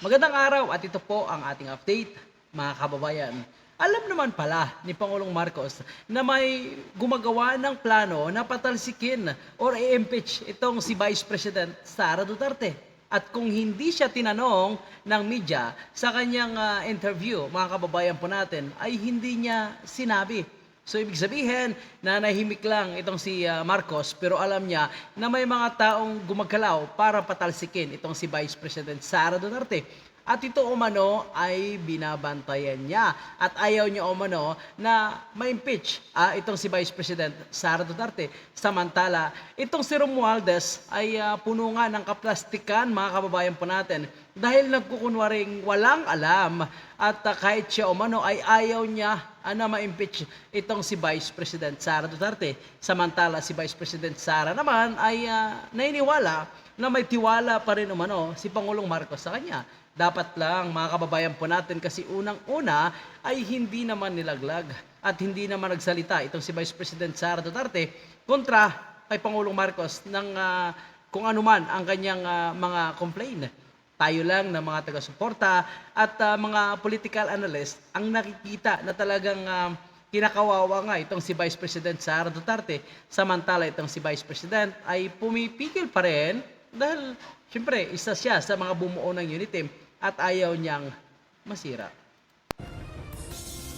Magandang araw at ito po ang ating update, mga kababayan. Alam naman pala ni Pangulong Marcos na may gumagawa ng plano na patalsikin or i-impeach itong si Vice President Sara Duterte. At kung hindi siya tinanong ng media sa kanyang ah, interview, mga kababayan po natin, ay hindi niya sinabi. So ibig sabihin na nahimik lang itong si ah, Marcos pero alam niya na may mga taong gumagalaw para patalsikin itong si Vice President Sara Duterte. At ito umano ay binabantayan niya at ayaw niya umano na ma-impeach ah, itong si Vice President Sara Duterte. Samantala, itong si Romualdez ay ah, puno nga ng kaplastikan mga kababayan po natin dahil nagkukunwaring walang alam at ah, kahit siya umano ay ayaw niya ah, na ma-impeach itong si Vice President Sara Duterte. Samantala si Vice President Sara naman ay ah, naniniwala na may tiwala pa rin umano si Pangulong Marcos sa kanya. Dapat lang mga kababayan po natin kasi unang-una ay hindi naman nilaglag at hindi naman nagsalita itong si Vice President Sara Duterte kontra kay Pangulong Marcos ng ah, kung ano man ang kanyang ah, mga complaint. Tayo lang na mga taga-suporta at ah, mga political analyst ang nakikita na talagang ah, kinakawawa nga itong si Vice President Sara Duterte. Samantala itong si Vice President ay pumipigil pa rin dahil syempre isa siya sa mga bumuo ng unit team at ayaw niyang masira.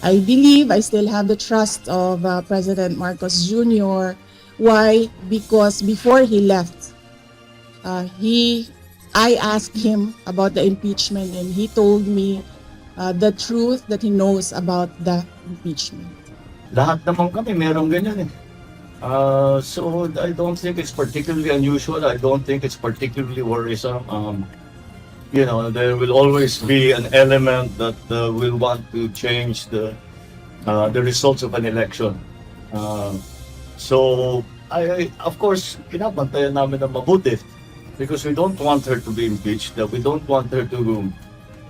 I believe I still have the trust of uh, President Marcos Jr. Why? Because before he left, uh, he, I asked him about the impeachment, and he told me uh, the truth that he knows about the impeachment. Lahat naman kami merong ganyan eh. Uh, so I don't think it's particularly unusual. I don't think it's particularly worrisome. Um, you know, there will always be an element that uh, will want to change the uh, the results of an election. Uh, so I, I of course pinabantayan namin na mabuti because we don't want her to be impeached. That we don't want her to.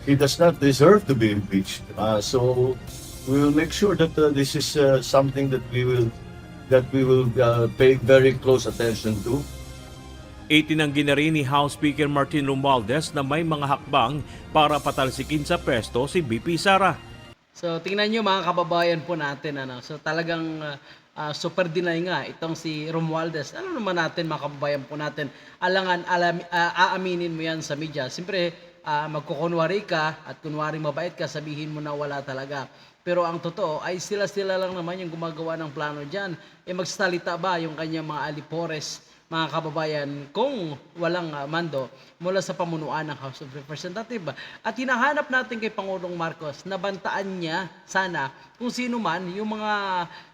He does not deserve to be impeached. Uh, so we will make sure that uh, this is uh, something that we will that we will uh, pay very close attention to. Itinanggi na rin ni House Speaker Martin Romualdez na may mga hakbang para patalsikin sa pwesto si BP Sara. So tingnan niyo mga kababayan po natin ano. So talagang uh, uh, super deny nga itong si Romualdez. Ano naman natin mga kababayan po natin, alangan alam, uh, aaminin mo yan sa media. Siyempre, uh, magkukunwari ka at kunwari mabait ka, sabihin mo na wala talaga. Pero ang totoo ay sila-sila lang naman yung gumagawa ng plano dyan. E magsalita ba yung kanyang mga alipores, mga kababayan, kung walang ah, mando mula sa pamunuan ng House of Representatives. At hinahanap natin kay Pangulong Marcos na bantaan niya sana kung sino man yung mga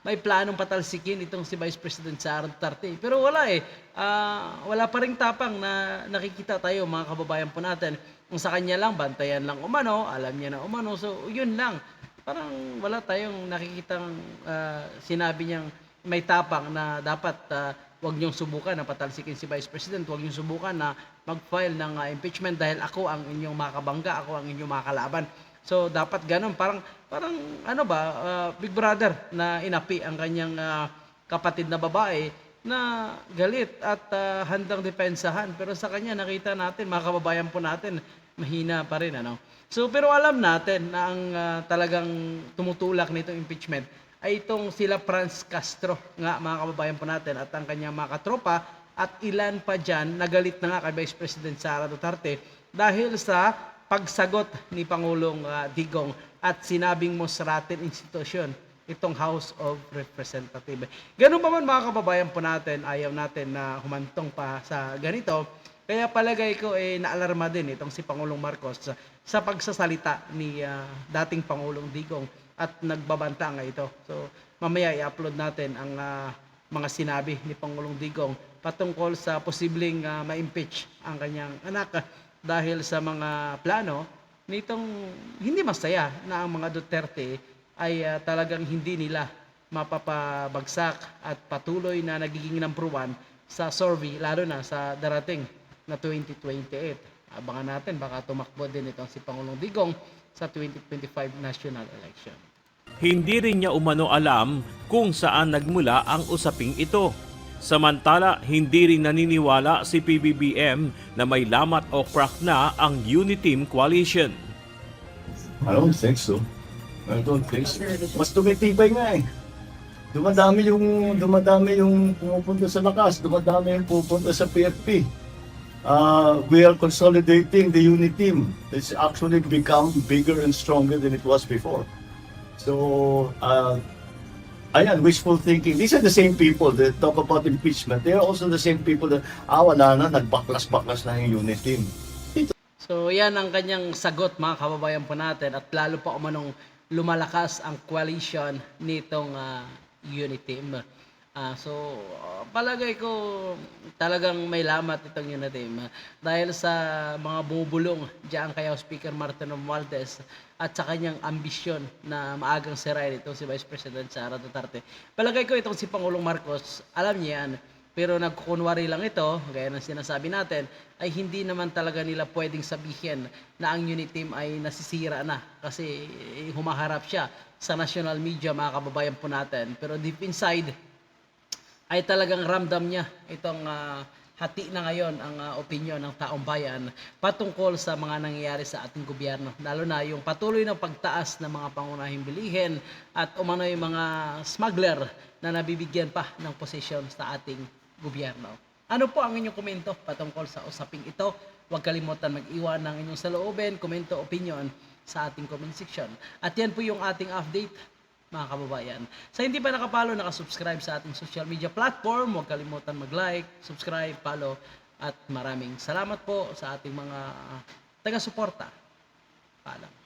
may planong patalsikin itong si Vice President Sara Duterte. Pero wala eh. Ah, wala pa ring tapang na nakikita tayo mga kababayan po natin. Kung sa kanya lang, bantayan lang umano, alam niya na umano. So, yun lang. Parang wala tayong nakikitang ah, sinabi niyang may tapang na dapat ah, wag niyong subukan na patalsikin si Vice President, wag niyong subukan na mag-file ng ah, impeachment dahil ako ang inyong makabangga, ako ang inyong makalaban. So dapat ganun, parang parang ano ba, ah, Big Brother na inapi ang kanyang ah, kapatid na babae na galit at ah, handang depensahan. Pero sa kanya nakita natin, mga kababayan po natin, mahina pa rin ano. So pero alam natin na ang ah, talagang tumutulak nitong impeachment ay itong sila Franz Castro nga mga kababayan po natin at ang kanyang mga katropa at ilan pa dyan nagalit na nga kay Vice President Sara Duterte dahil sa pagsagot ni Pangulong ah, Digong at sinabing Mosratin institusyon itong House of Representatives. Ganun pa man mga kababayan po natin, ayaw natin na humantong pa sa ganito. Kaya palagay ko eh naalarma din itong si Pangulong Marcos sa, sa pagsasalita ni ah, dating Pangulong Digong at nagbabanta nga ito. So mamaya i-upload natin ang ah, mga sinabi ni Pangulong Digong patungkol sa posibleng ah, ma-impeach ang kanyang anak ah, dahil sa mga plano nitong hindi masaya na ang mga Duterte ay ah, talagang hindi nila mapapabagsak at patuloy na nagiging number one sa survey lalo na sa darating na 2028. Abangan natin baka tumakbo din itong si Pangulong Digong sa 2025 national election. Hindi rin niya umano alam kung saan nagmula ang usaping ito. Samantala, hindi rin naniniwala si PBBM na may lamat o crack na ang Uniteam Coalition. I don't think so. I don't think so. Mas tumitibay nga eh. Dumadami yung dumadami yung pumupunta sa lakas, dumadami yung pupunta sa PFP. Uh, we are consolidating the unit team. It's actually become bigger and stronger than it was before. So, uh, ayan, wishful thinking. These are the same people that talk about impeachment. They are also the same people that, ah, wala na, nagbaklas-baklas na yung unit team. So yan ang kanyang sagot mga kababayan po natin at lalo pa umanong lumalakas ang coalition nitong ah, unit team. Ah, so ah, palagay ko talagang may lamat itong unit team ah, dahil sa mga bumubulong diyan kay Speaker Martin Romualdez at sa kanyang ambisyon na maagang sirain ito si Vice President Sara Duterte. Palagay ko itong si Pangulong Marcos, alam niya yan, pero nagkukunwari lang ito, gaya ng sinasabi natin, ay hindi naman talaga nila pwedeng sabihin na ang unit team ay nasisira na kasi eh, humaharap siya sa national media mga kababayan po natin. Pero deep inside, ay talagang ramdam niya itong ah, hati na ngayon ang ah, opinion ng taong bayan patungkol sa mga nangyayari sa ating gobyerno. Lalo na yung patuloy ng pagtaas ng mga pangunahing bilihin at umano yung mga smuggler na nabibigyan pa ng posisyon sa ating gobyerno. Ano po ang inyong komento patungkol sa usaping ito? Huwag kalimutan mag-iwan ng inyong saloobin, komento, opinion sa ating comment section. At yan po yung ating update mga kababayan. Sa hindi pa nakapalo, nakasubscribe sa ating social media platform, huwag kalimutan mag-like, subscribe, follow, at maraming salamat po sa ating mga taga-suporta. Paalam.